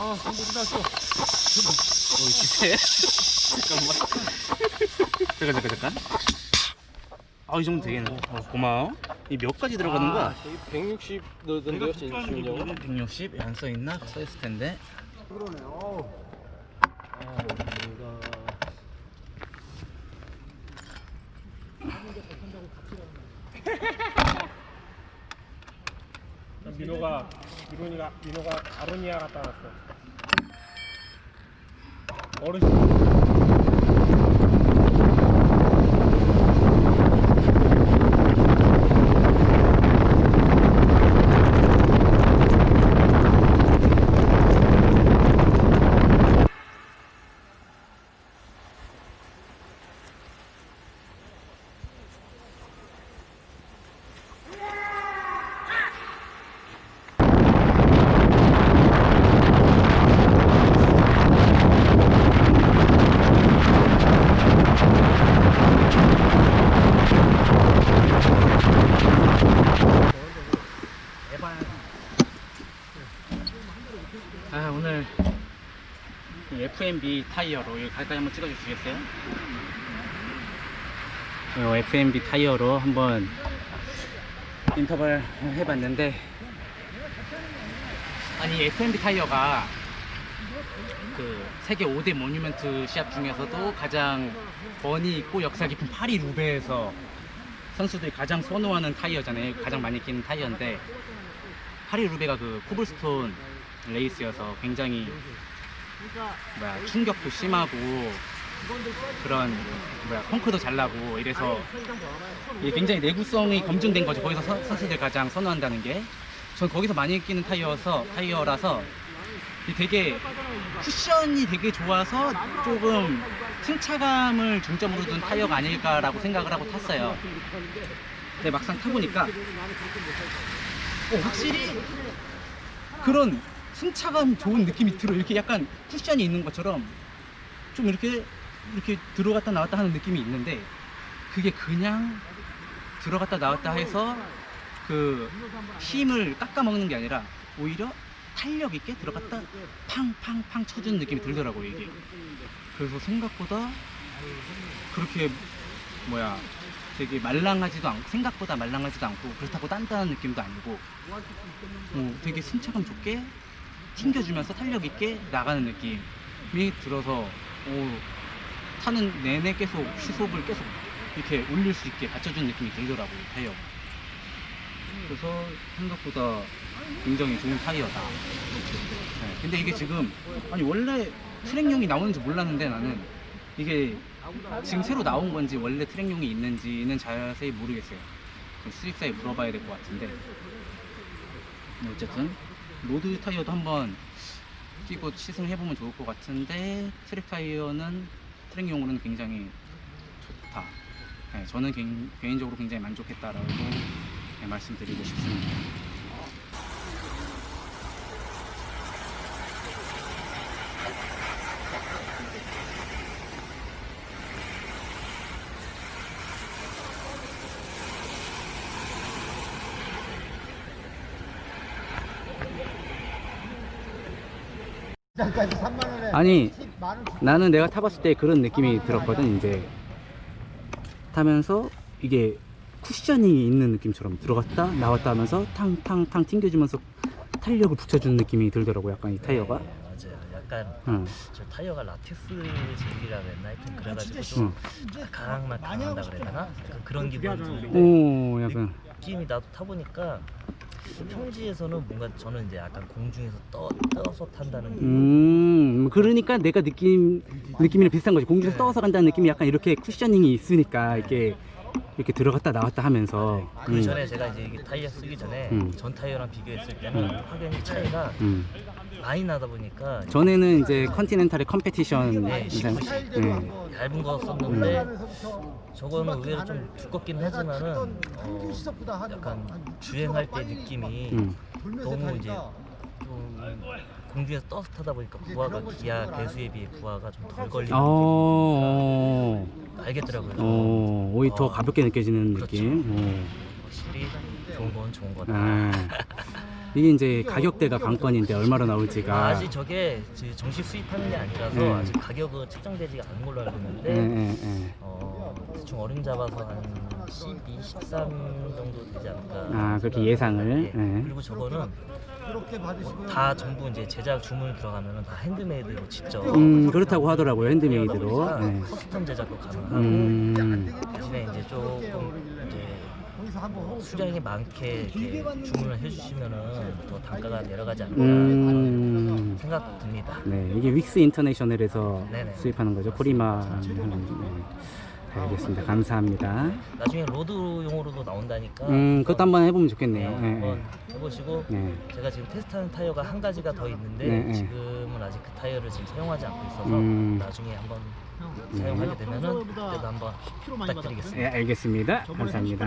아, 전부 끝났어. 어, 기세? 잠깐만. 잠깐, 잠깐, 잠깐. 아, 이 정도 되겠네. 어, 고마워. 이 몇 가지 들어가는 거야? 160 넣던데요, 진심이요? 160? 안 써있나? 써있을 텐데. 그러네. 어우. 아, 뭔가. 민호가 민호니가 민호가 아로니아 갖다 놨어. 어르신. 아, 오늘 이 FMB 타이어로 여기 가까이 한번 찍어주시겠어요? 이 FMB 타이어로 한번 인터벌 해봤는데 아니 FMB 타이어가 그 세계 5대 모뉴멘트 시합 중에서도 가장 번이 있고 역사 깊은 파리 루베에서 선수들이 가장 선호하는 타이어잖아요. 가장 많이 끼는 타이어인데 파리 루베가 그 코블스톤 레이스여서 굉장히 뭐야 충격도 심하고 그런 뭐야 펑크도 잘 나고 이래서 이게 굉장히 내구성이 검증된 거죠. 거기서 선- 선수들 가장 선호한다는 게. 전 거기서 많이 끼는 타이어서 타이어라서 이 되게 쿠션이 되게 좋아서 조금 승차감을 중점으로 둔 타이어가 아닐까라고 생각을 하고 탔어요. 근데 막상 타보니까 어, 확실히 그런 승차감 좋은 느낌이 들어. 이렇게 약간 쿠션이 있는 것처럼 좀 이렇게 이렇게 들어갔다 나왔다 하는 느낌이 있는데 그게 그냥 들어갔다 나왔다 해서 그 힘을 깎아 먹는 게 아니라 오히려 탄력 있게 들어갔다 팡팡팡 쳐주는 느낌이 들더라고요 이게. 그래서 생각보다 그렇게 뭐야 되게 말랑하지도 않고 생각보다 말랑하지도 않고 그렇다고 단단한 느낌도 아니고 어, 되게 승차감 좋게 튕겨주면서 탄력 있게 나가는 느낌이 들어서 오, 타는 내내 계속 시속을 계속 이렇게 올릴 수 있게 받쳐주는 느낌이 들더라고요 타이어가. 그래서 생각보다 굉장히 좋은 타이어다. 네, 근데 이게 지금 아니 원래 트랙용이 나오는지 몰랐는데 나는 이게 지금 새로 나온 건지 원래 트랙용이 있는지는 자세히 모르겠어요. 그 수입사에 물어봐야 될 것 같은데. 네, 어쨌든 로드 타이어도 한번 끼고 시승해 보면 좋을 것 같은데 트랙 타이어는 트랙용으로는 굉장히 좋다. 네, 저는 개인, 개인적으로 굉장히 만족했다라고 네, 말씀드리고 싶습니다. 까지 3만 원에 아니 10만 원 나는 내가 타봤을 때 그런 느낌이 들었거든 이제 타면서 이게 쿠션이 있는 느낌처럼 들어갔다 나왔다 하면서 탕탕탕 튕겨주면서 탄력을 붙여주는 느낌이 들더라고 약간 이 타이어가 네, 맞아요. 약간 응. 저 타이어가 라텍스 재질이라 그랬나 하여튼 그래가지고 좀 강한 강한다. 그랬나? 그런 기분이 드는데 오 약간 느낌이 나도 타보니까 평지에서는 뭔가 저는 이제 약간 공중에서 떠, 떠서 탄다는 게음 그러니까 내가 느낌 느낌이랑 비슷한 거지 공중에서 네. 떠서 간다는 느낌이 약간 이렇게 쿠셔닝이 있으니까 이렇게 이렇게 들어갔다 나왔다 하면서 그 음, 전에 제가 이제 이게 타이어 쓰기 전에 음. 전 타이어랑 비교했을 때는 음. 확연히 차이가 음. 많이 나다 보니까 전에는 이제 컨티넨탈의 컴페티션 네, 이상 네. 얇은 거 썼는데 저거는 의외로 좀 두껍긴 하지만은 어, 약간 한60 주행할 때 느낌이 음. 너무 이제 좀 공중에서 떠서 타다 보니까 부하가 기아 배수에 비해 부하가 좀 덜 걸리는 어, 느낌이 알겠더라고요. 어, 오히려 더 어, 가볍게 느껴지는 그렇죠. 느낌. 확실히 좋은 건 좋은 어. 거다. 아, 이게 이제 가격대가 관건인데 얼마나 나올지가. 아, 아직 저게 정식 수입하는 게 아니라서 네. 아직 가격은 측정되지가 않은 걸로 알고 있는데 예, 예, 예. 어, 대충 어림 잡아서 한 12, 13 정도 되지 않을까. 아, 그렇게 예상을. 예. 예. 그리고 저거는 받으시고요. 다 전부 이제 제작 주문 들어가면은 다 핸드메이드로 직접 음, 그렇다고 하더라고요. 핸드메이드로. 예. 커스텀 제작도 가능하고 음, 대신에 이제 조금 이제 수량이 많게 이렇게 주문을 해주시면은 더 단가가 내려가지 않을까 음. 생각 듭니다. 네, 이게 윅스 인터내셔널에서 네네. 수입하는 거죠. 코리마. 네. 알겠습니다. 감사합니다. 나중에 로드용으로도 나온다니까. 음, 그것도 한번 해보면 네, 좋겠네요. 예, 한번 해보시고 예. 제가 지금 테스트하는 타이어가 한 가지가 더 있는데 네, 네. 지금은 아직 그 타이어를 지금 사용하지 않고 있어서 음. 나중에 한번 사용하게 되면은 그때도 한번 부탁드리겠습니다. 예, 알겠습니다. 감사합니다.